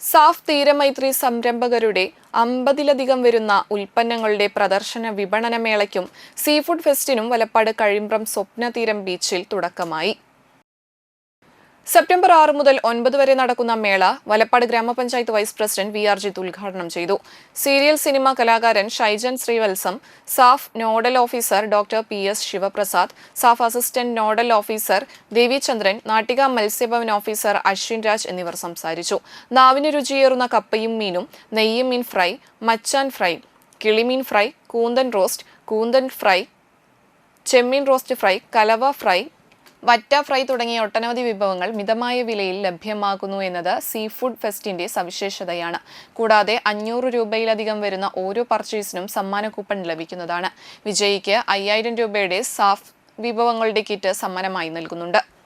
SAFF Theeramaithri സംരംഭകരുടെ അമ്പതിലധികം വരുന്ന ഉൽപ്പന്നങ്ങളുടെ പ്രദർശന വിപണന മേളയ്ക്കും സീഫുഡ് ഫെസ്റ്റിനും വലപ്പാട് കഴിമ്പ്രം സ്വപ്ന തീരം ബീച്ചിൽ തുടക്കമായി. സെപ്റ്റംബർ ആറ് മുതൽ ഒൻപത് വരെ നടക്കുന്ന മേള വലപ്പാട് ഗ്രാമപഞ്ചായത്ത് vice president V R Jith ഉദ്ഘാടനം ചെയ്തു. സീരിയൽ സിനിമ കലാകാരൻ Shaijan Srivatsam SAF nodal officer doctor P S Sivaprasad SAF assistant nodal officer Devichandran Nattika Matsyabhavan officer Ashwin Raj എന്നിവർ സംസാരിച്ചു. നാവിന് രുചിയേറുന്ന കപ്പയും മീനും നെയ്യ് മീൻ ഫ്രൈ മച്ചാൻ ഫ്രൈ കിളിമീൻ ഫ്രൈ കൂന്തൻ റോസ്റ്റ് കൂന്തൻ ഫ്രൈ ചെമ്മീൻ റോസ്റ്റ് ഫ്രൈ കലവ ഫ്രൈ വറ്റ ഫ്രൈ തുടങ്ങിയ ഒട്ടനവധി വിഭവങ്ങൾ മിതമായ വിലയിൽ ലഭ്യമാകുന്നു എന്നത് സീ ഫുഡ് ഫെസ്റ്റിന്റെ സവിശേഷതയാണ്. കൂടാതെ അഞ്ഞൂറ് രൂപയിലധികം വരുന്ന ഓരോ പർച്ചേസിനും സമ്മാന കൂപ്പൺ ലഭിക്കുന്നതാണ്. വിജയിക്ക് അയ്യായിരം രൂപയുടെ സാഫ് വിഭവങ്ങളുടെ കിറ്റ് സമ്മാനമായി നൽകുന്നുണ്ട്.